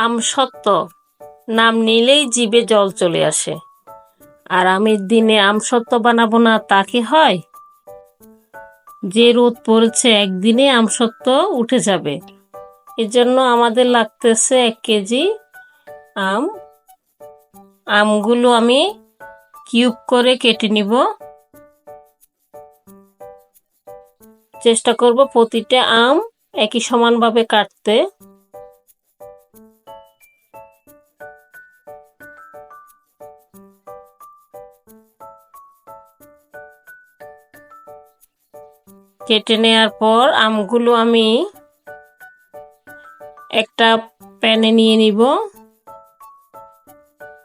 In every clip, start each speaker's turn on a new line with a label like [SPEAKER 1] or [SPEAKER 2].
[SPEAKER 1] আমসত্ত্ব নাম নিলেই জিভে জল চলে আসে। আর আমের দিনে আমসত্ত্ব বানাবো না, তা কি হয়? যে রোদ পড়েছে, একদিনে আমসত্ত্ব উঠে যাবে। এজন্য আমাদের লাগতেছে এক কেজি আম। আমগুলো আমি কিউব করে কেটে নিব। চেষ্টা করব প্রতিটা আম একই সমানভাবে কাটতে। কেটে নেওয়ার পর আমগুলো আমি একটা প্যানে নিয়ে নিব।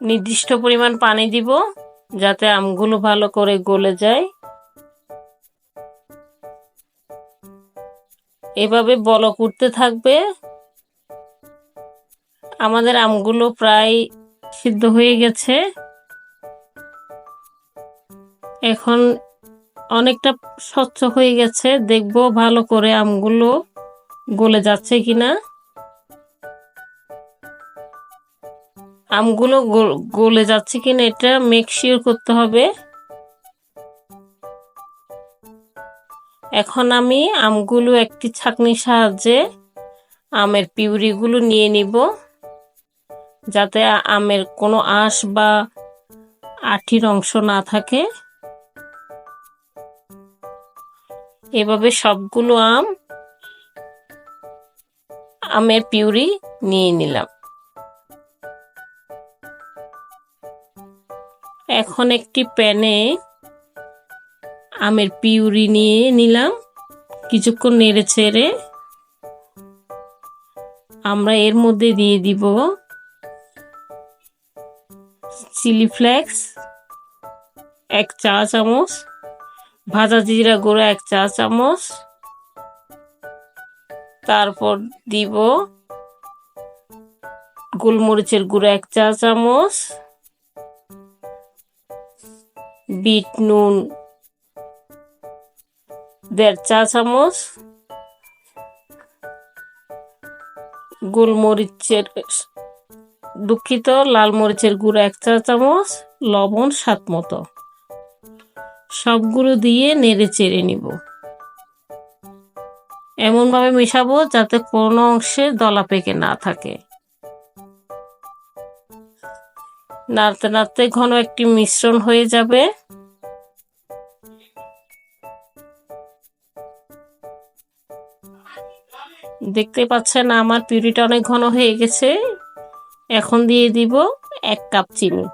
[SPEAKER 1] নির্দিষ্ট পরিমাণ পানি দিব যাতে আমগুলো ভালো করে গলে যায়। এভাবে বলক উঠতে থাকবে। আমাদের আমগুলো প্রায় সিদ্ধ হয়ে গেছে। এখন অনেকটা স্বচ্ছ হয়ে গেছে। দেখব ভালো করে আমগুলো গলে যাচ্ছে কিনা। আমগুলো গলে যাচ্ছে কিনা এটা মেক শিওর করতে হবে। এখন আমি আমগুলো একটি ছাকনির সাহায্যে আমের পিউরিগুলো নিয়ে নিব। যাতে আমের কোনো আঁশ বা আঠির অংশ না থাকে। এভাবে সবগুলো আম, আমের পিউরি নিয়ে নিলাম। এখন একটি প্যানে আমের পিউরি নিয়ে নিলাম। কিছুক্ষণ নেড়ে ছেড়ে আমরা এর মধ্যে দিয়ে দিব চিলি ফ্লেক্স, এক চা চামচ ভাজা জিরা গুঁড়া এক চা চামচ। তারপর দিব গোলমরিচের গুঁড়া এক চা চামচ। বিট নুন দেড় চা চামচ। গোলমরিচের দুঃখিত, লাল মরিচের গুঁড়ো এক চা চামচ, লবণ স্বাদ মতো। সবগুলো দিয়ে নেড়ে চেড়ে নিব। এমনভাবে মেশাবো যাতে কোনো অংশে দলা পেকে না থাকে। নাড়তে নাড়তে ঘন একটি মিশ্রণ হয়ে যাবে। দেখতে পাচ্ছেন আমার পিউরিটা অনেক ঘন হয়ে গেছে। এখন দিয়ে দিব এক কাপ চিনি।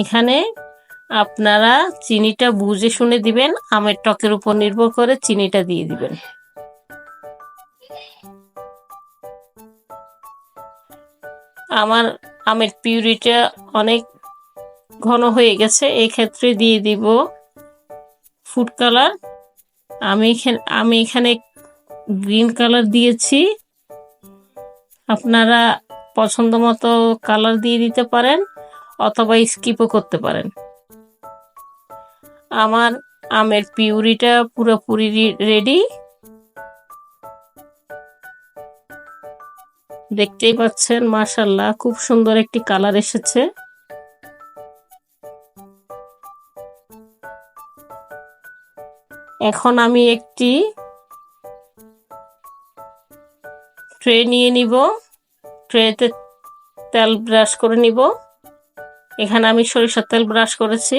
[SPEAKER 1] এখানে আপনারা চিনিটা বুঝে শুনে দিবেন, আমের টকের উপর নির্ভর করে চিনিটা দিয়ে দিবেন। আমার আমের পিউরিটা অনেক ঘন হয়ে গেছে, এই ক্ষেত্রে দিয়ে দিব ফুড কালার। আমি এখানে আমি এখানে গ্রিন কালার দিয়েছি। আপনারা পছন্দ মতো কালার দিয়ে দিতে পারেন অথবা স্কিপও করতে পারেন। আমার আমের পিউরিটা পুরোপুরি রেডি দেখতেই পাচ্ছেন মাশাল্লাহ খুব সুন্দর একটি কালার এসেছে। এখন আমি একটি ট্রে নিয়ে নিব। ট্রেতে তেল ব্রাশ করে নিব। এখানে আমি সরিষার তেল ব্রাশ করেছি।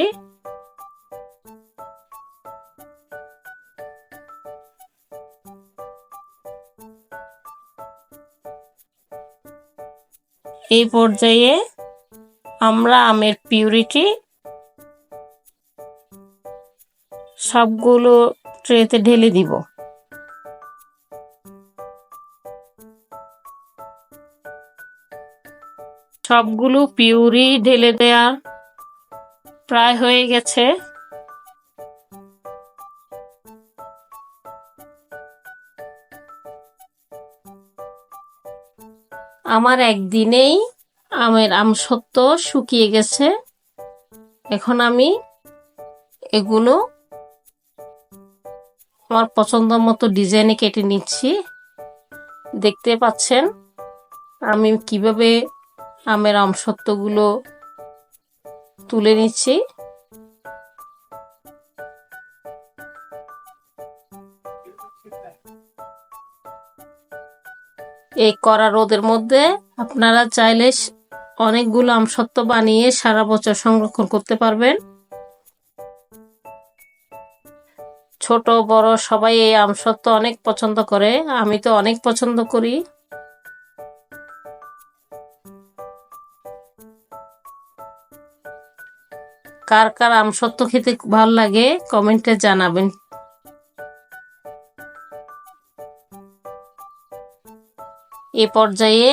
[SPEAKER 1] এই পর্যায়ে আমরা আমের পিউরিটি সবগুলো ট্রেতে ঢেলে দিব। সবগুলো পিউরি ঢেলে দেয়া প্রায় হয়ে গেছে। আমার একদিনেই আমের আমসত্ব শুকিয়ে গেছে। এখন আমি এগুলো আমার পছন্দ মতো ডিজাইনে কেটে নিচ্ছি। দেখতে পাচ্ছেন, আমি কীভাবে আমের আমসত্ত্বগুলো তুলে নিচ্ছি। এই কড়া রোদের মধ্যে আপনারা চাইলে অনেকগুলো আমসত্ত্ব বানিয়ে সারা বছর সংরক্ষণ করতে পারবেন। ছোট, বড়, সবাই এই আমসত্ত্ব অনেক পছন্দ করে, আমি তো অনেক পছন্দ করি। কার কার আমসত্ত্ব খেতে ভালো লাগে, কমেন্টে জানাবেন। এ পর্যায়ে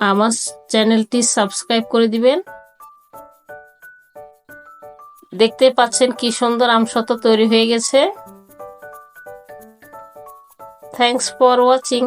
[SPEAKER 1] আমার চ্যানেলটি সাবস্ক্রাইব করে দিবেন। দেখতে পাচ্ছেন কি সুন্দর আমশত তৈরি হয়ে গেছে। Thanks for watching